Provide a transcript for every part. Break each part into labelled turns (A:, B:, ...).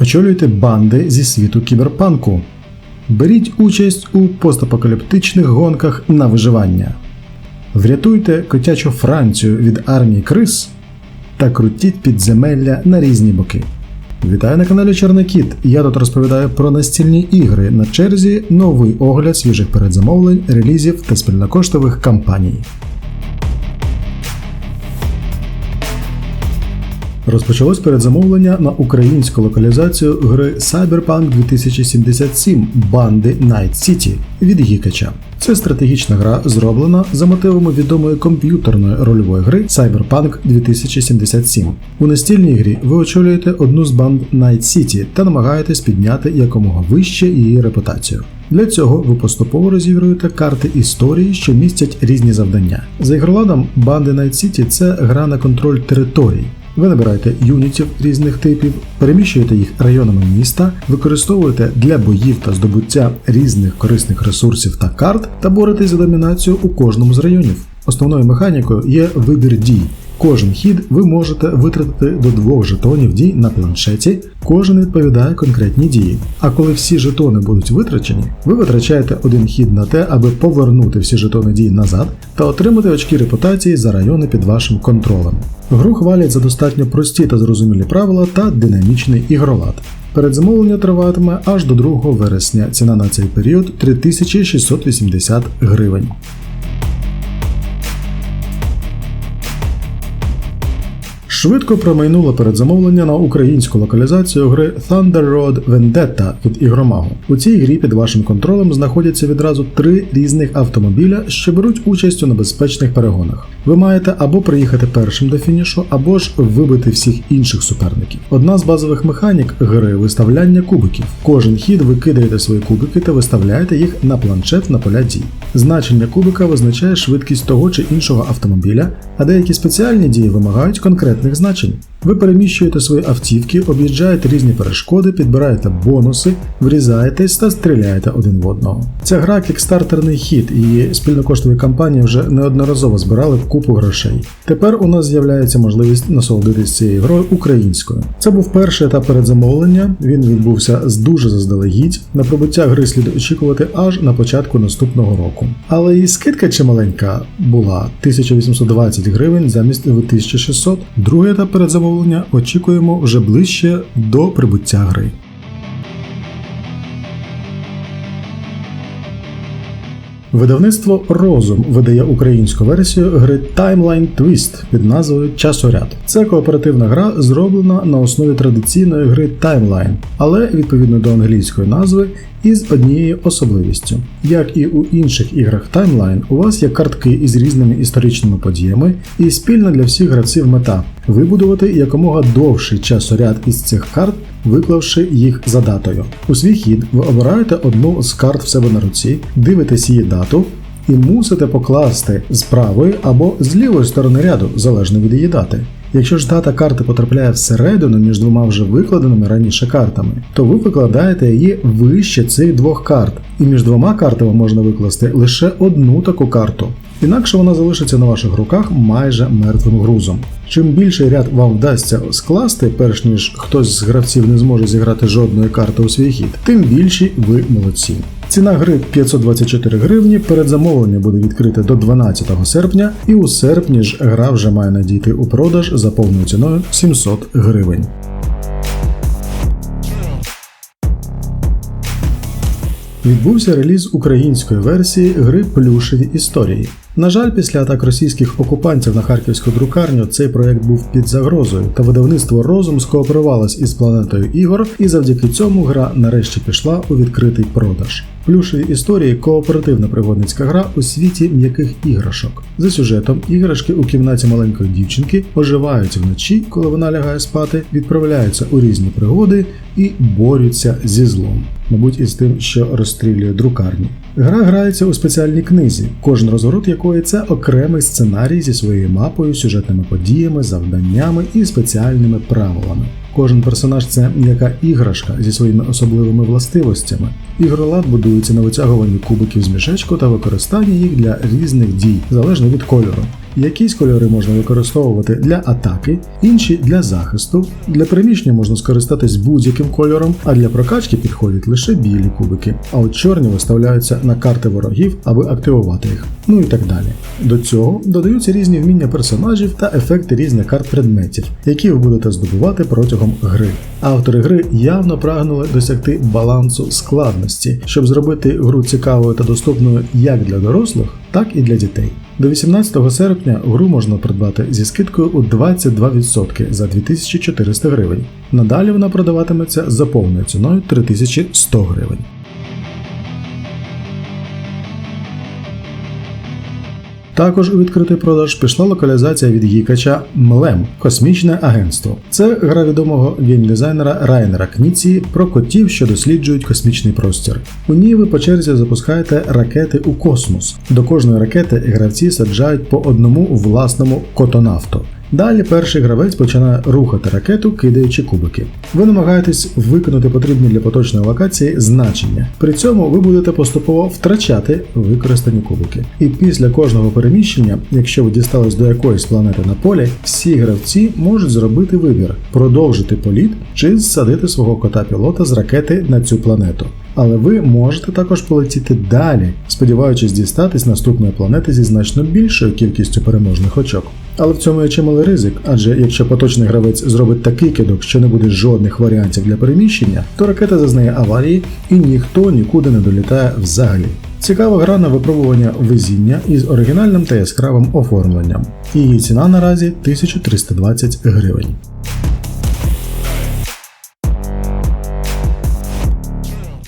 A: Очолюйте банди зі світу кіберпанку. Беріть участь у постапокаліптичних гонках на виживання. Врятуйте котячу Францію від армії крис та крутіть підземелля на різні боки. Вітаю на каналі Чорний Кіт. Я тут розповідаю про настільні ігри на черзі, новий огляд свіжих передзамовлень, релізів та спільнокоштових кампаній. Розпочалось передзамовлення на українську локалізацію гри Cyberpunk 2077 банди Night City від Гікача. Це стратегічна гра, зроблена за мотивами відомої комп'ютерної рольової гри Cyberpunk 2077. У настільній грі ви очолюєте одну з банд Night City та намагаєтесь підняти якомога вище її репутацію. Для цього ви поступово розігруєте карти історії, що містять різні завдання. За ігроладом банди Night City це гра на контроль територій. Ви набираєте юнітів різних типів, переміщуєте їх районами міста, використовуєте для боїв та здобуття різних корисних ресурсів та карт та боретесь за домінацію у кожному з районів. Основною механікою є вибір дій. Кожен хід ви можете витратити до двох жетонів дій на планшеті, кожен відповідає конкретній дії. А коли всі жетони будуть витрачені, ви витрачаєте один хід на те, аби повернути всі жетони дій назад та отримати очки репутації за райони під вашим контролем. Гру хвалять за достатньо прості та зрозумілі правила та динамічний ігролад. Передзамовлення триватиме аж до 2 вересня. Ціна на цей період 3680 гривень. Швидко промайнуло передзамовлення на українську локалізацію гри Thunder Road Vendetta від Ігромагу. У цій грі під вашим контролем знаходяться відразу три різних автомобіля, що беруть участь у небезпечних перегонах. Ви маєте або приїхати першим до фінішу, або ж вибити всіх інших суперників. Одна з базових механік гри виставляння кубиків. Кожен хід ви кидаєте свої кубики та виставляєте їх на планшет на поля дій. Значення кубика визначає швидкість того чи іншого автомобіля, а деякі спеціальні дії вимагають конкретних значень. Ви переміщуєте свої автівки, об'їжджаєте різні перешкоди, підбираєте бонуси, врізаєтесь та стріляєте один в одного. Ця гра кікстартерний хід, і спільнокоштові кампанії вже неодноразово збирали купу грошей. Тепер у нас з'являється можливість насолодитись цією грою українською. Це був перший етап передзамовлення. Він відбувся з дуже заздалегідь. На прибуття гри слід очікувати аж на початку наступного року. Але і скидка чималенька була 1820 гривень замість 2600. Другий етап передзамовлення очікуємо вже ближче до прибуття гри. Видавництво Розум видає українську версію гри Timeline Twist під назвою Часоряд. Це кооперативна гра, зроблена на основі традиційної гри Timeline, але відповідно до англійської назви із однією особливістю. Як і у інших іграх Timeline, у вас є картки із різними історичними подіями, і спільна для всіх гравців мета вибудувати якомога довший часоряд із цих карт, виклавши їх за датою. У свій хід ви обираєте одну з карт в себе на руці, дивитесь її дату. І мусите покласти з правої або з лівої сторони ряду, залежно від її дати. Якщо ж дата карти потрапляє всередину між двома вже викладеними раніше картами, то ви викладаєте її вище цих двох карт, і між двома картами можна викласти лише одну таку карту. Інакше вона залишиться на ваших руках майже мертвим грузом. Чим більший ряд вам вдасться скласти, перш ніж хтось з гравців не зможе зіграти жодної карти у свій хід, тим більші ви молодці. Ціна гри 524 гривні, передзамовлення буде відкрите до 12 серпня, і у серпні ж гра вже має надійти у продаж за повною ціною 700 гривень. Відбувся реліз української версії гри Плюшеві історії. На жаль, після атак російських окупантів на харківську друкарню цей проект був під загрозою, та видавництво Розум скооперувалось із планетою ігор, і завдяки цьому гра нарешті пішла у відкритий продаж. Плюшеві історії кооперативна пригодницька гра у світі м'яких іграшок. За сюжетом іграшки у кімнаті маленької дівчинки оживають вночі, коли вона лягає спати, відправляються у різні пригоди і борються зі злом, мабуть, із тим, що розстрілює друкарні. Гра грається у спеціальній книзі, кожен розгород якої це окремий сценарій зі своєю мапою, сюжетними подіями, завданнями і спеціальними правилами. Кожен персонаж це м'яка іграшка зі своїми особливими властивостями. Ігролад будується на витягуванні кубиків з мішечку та використанні їх для різних дій, залежно від кольору. Якісь кольори можна використовувати для атаки, інші для захисту. Для переміщення можна скористатись будь-яким кольором, а для прокачки підходять лише білі кубики, а от чорні виставляються на карти ворогів, аби активувати їх. Ну і так далі. До цього додаються різні вміння персонажів та ефекти різних карт предметів, які ви будете здобувати протягом гри. Автори гри явно прагнули досягти балансу складності, щоб зробити гру цікавою та доступною як для дорослих, так і для дітей. До 18 серпня гру можна придбати зі скидкою у 22% за 2400 гривень. Надалі вона продаватиметься за повною ціною 3100 гривень. Також у відкритий продаж пішла локалізація від Гікача Млем Космічне агентство. Це гра відомого геймдизайнера Райнера Кніці про котів, що досліджують космічний простір. У ній ви по черзі запускаєте ракети у космос. До кожної ракети гравці саджають по одному власному котонавту. Далі перший гравець починає рухати ракету, кидаючи кубики. Ви намагаєтесь виконати потрібні для поточної локації значення. При цьому ви будете поступово втрачати використані кубики. І після кожного переміщення, якщо ви дістались до якоїсь планети на полі, всі гравці можуть зробити вибір: продовжити політ чи зсадити свого кота-пілота з ракети на цю планету. Але ви можете також полетіти далі, сподіваючись дістатись наступної планети зі значно більшою кількістю переможних очок. Але в цьому є чималий ризик, адже якщо поточний гравець зробить такий кидок, що не буде жодних варіантів для переміщення, то ракета зазнає аварії і ніхто нікуди не долітає взагалі. Цікава гра на випробування везіння із оригінальним та яскравим оформленням. Її ціна наразі 1320 гривень.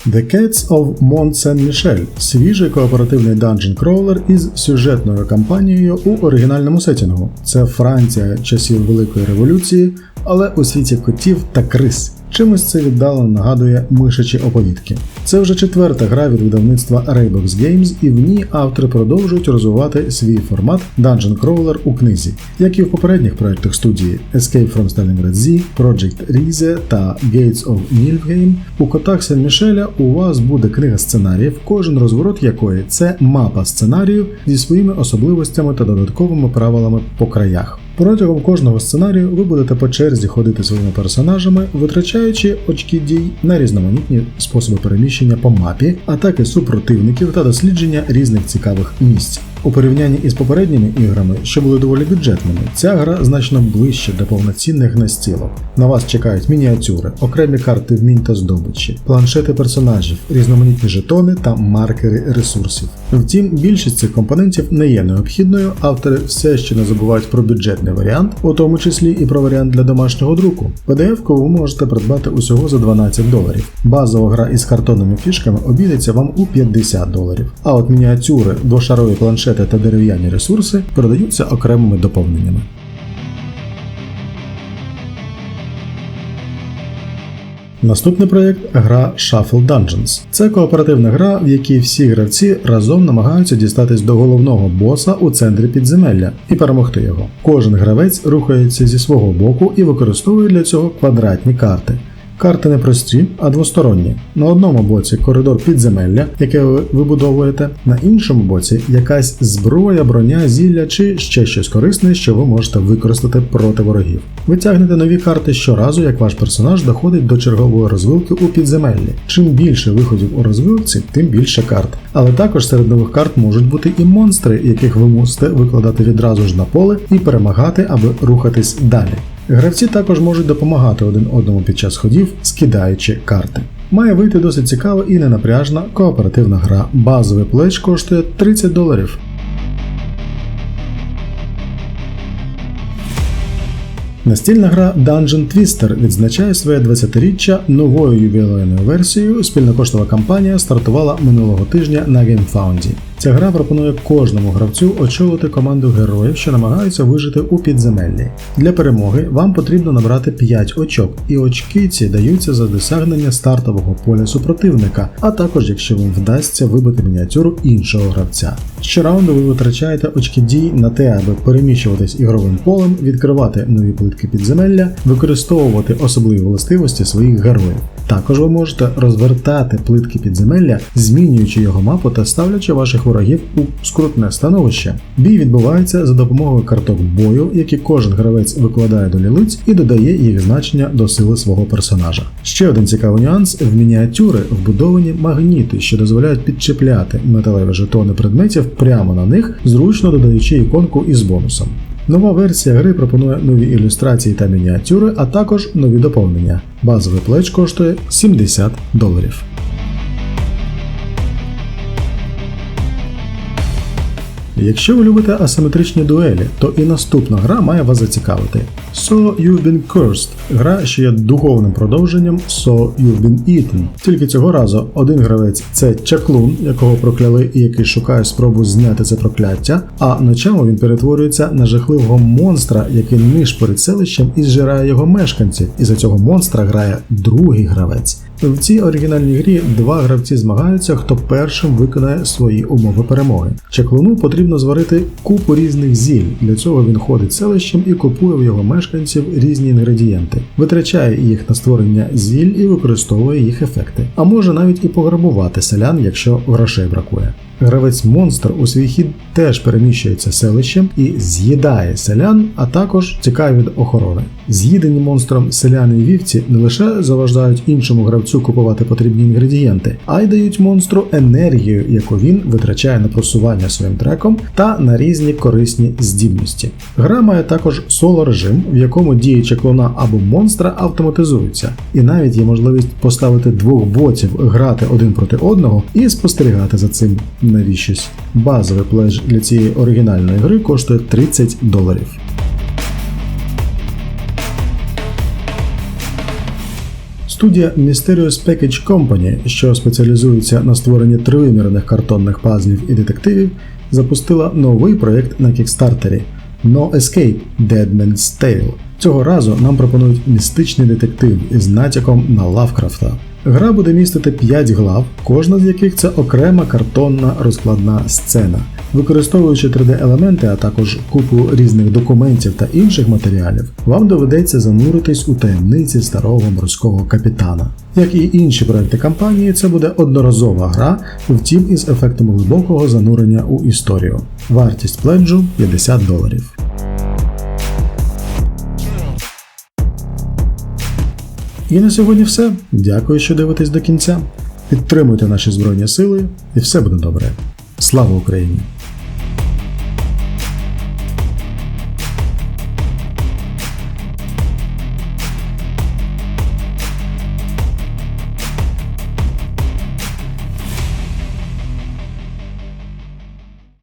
A: The Cats of Mont Saint-Michel – свіжий кооперативний данжен кроулер із сюжетною кампанією у оригінальному сетінгу. Це Франція часів Великої революції, але у світі котів та крис. Чимось це віддалено нагадує мишачі оповідки. Це вже четверта гра від видавництва Raybox Games, і в ній автори продовжують розвивати свій формат Dungeon Crawler у книзі, як і в попередніх проєктах студії Escape from Stalingrad Z, Project Rize та Gates of Nilfgaard. У котах Сен Мішеля у вас буде книга сценаріїв, кожен розворот якої це мапа сценарію зі своїми особливостями та додатковими правилами по краях. Протягом кожного сценарію ви будете по черзі ходити своїми персонажами, витрачаючи очки дій на різноманітні способи переміщення по мапі, атаки супротивників та дослідження різних цікавих місць. У порівнянні із попередніми іграми, що були доволі бюджетними, ця гра значно ближче до повноцінних настілок. На вас чекають мініатюри, окремі карти вмінь та здобичі, планшети персонажів, різноманітні жетони та маркери ресурсів. Втім, більшість цих компонентів не є необхідною, автори все ще не забувають про бюджетний варіант, у тому числі і про варіант для домашнього друку. PDF-ку ви можете придбати усього за 12 доларів. Базова гра із картонними фішками обійдеться вам у 50 доларів. А от мініатюри, двошарові планшети та дерев'яні ресурси продаються окремими доповненнями. Наступний проєкт гра Shuffle Dungeons. Це кооперативна гра, в якій всі гравці разом намагаються дістатись до головного боса у центрі підземелля і перемогти його. Кожен гравець рухається зі свого боку і використовує для цього квадратні карти. Карти не прості, а двосторонні. На одному боці коридор підземелля, яке ви вибудовуєте, на іншому боці якась зброя, броня, зілля чи ще щось корисне, що ви можете використати проти ворогів. Ви тягнете нові карти щоразу, як ваш персонаж доходить до чергової розвилки у підземеллі. Чим більше виходів у розвилці, тим більше карт. Але також серед нових карт можуть бути і монстри, яких ви мусите викладати відразу ж на поле і перемагати, аби рухатись далі. Гравці також можуть допомагати один одному під час ходів, скидаючи карти. Має вийти досить цікава і ненапряжна кооперативна гра. Базовий плеч коштує 30 доларів. Настільна гра Dungeon Twister відзначає своє 20-річчя новою ювілейною версією. Спільнокоштова кампанія стартувала минулого тижня на GameFound. Ця гра пропонує кожному гравцю очолити команду героїв, що намагаються вижити у підземеллі. Для перемоги вам потрібно набрати 5 очок, і очки ці даються за досягнення стартового поля супротивника, а також якщо вам вдасться вибити мініатюру іншого гравця. Щораунду ви витрачаєте очки дій на те, аби переміщуватись ігровим полем, відкривати нові плитки підземелля, використовувати особливі властивості своїх героїв. Також ви можете розвертати плитки підземелля, змінюючи його мапу та ставлячи ваших ворогів у скрутне становище. Бій відбувається за допомогою карток бою, які кожен гравець викладає до лілиць і додає їх значення до сили свого персонажа. Ще один цікавий нюанс: в мініатюри вбудовані магніти, що дозволяють підчепляти металеві жетони предметів прямо на них, зручно додаючи іконку із бонусом. Нова версія гри пропонує нові ілюстрації та мініатюри, а також нові доповнення. Базовий плеч коштує 70 доларів. Якщо ви любите асиметричні дуелі, то і наступна гра має вас зацікавити. So You've Been Cursed – гра, що є духовним продовженням So You've Been Eaten. Тільки цього разу один гравець це чаклун, якого прокляли і який шукає спробу зняти це прокляття, а ночами він перетворюється на жахливого монстра, який нишпорить селищем і зжирає його мешканців. І за цього монстра грає другий гравець. В цій оригінальній грі два гравці змагаються, хто першим виконає свої умови перемоги. Чаклуну потрібно зварити купу різних зіль. Для цього він ходить селищем і купує в його мешканців різні інгредієнти, витрачає їх на створення зіль і використовує їх ефекти. А може навіть і пограбувати селян, якщо грошей бракує. Гравець монстр у свій хід теж переміщується селищем і з'їдає селян, а також тікає від охорони. З'їдені монстром селяни і вівці не лише заважають іншому гравцю купувати потрібні інгредієнти, а й дають монстру енергію, яку він витрачає на просування своїм треком та на різні корисні здібності. Гра має також соло режим, в якому дії чеклуна або монстра автоматизуються, і навіть є можливість поставити двох ботів грати один проти одного і спостерігати за цим навіщось. Базовий плеж для цієї оригінальної гри коштує 30 доларів. Студія Mysterious Package Company, що спеціалізується на створенні тривимірних картонних пазлів і детективів, запустила новий проєкт на кікстартері No Escape Dead Man's Tale. Цього разу нам пропонують містичний детектив із натяком на Лавкрафта. Гра буде містити 5 глав, кожна з яких це окрема картонна розкладна сцена. Використовуючи 3D-елементи, а також купу різних документів та інших матеріалів, вам доведеться зануритись у таємниці старого морського капітана. Як і інші проекти кампанії, це буде одноразова гра, втім із ефектом глибокого занурення у історію. Вартість пледжу 50 доларів. І на сьогодні все. Дякую, що дивитесь до кінця. Підтримуйте наші Збройні Сили, і все буде добре. Слава Україні!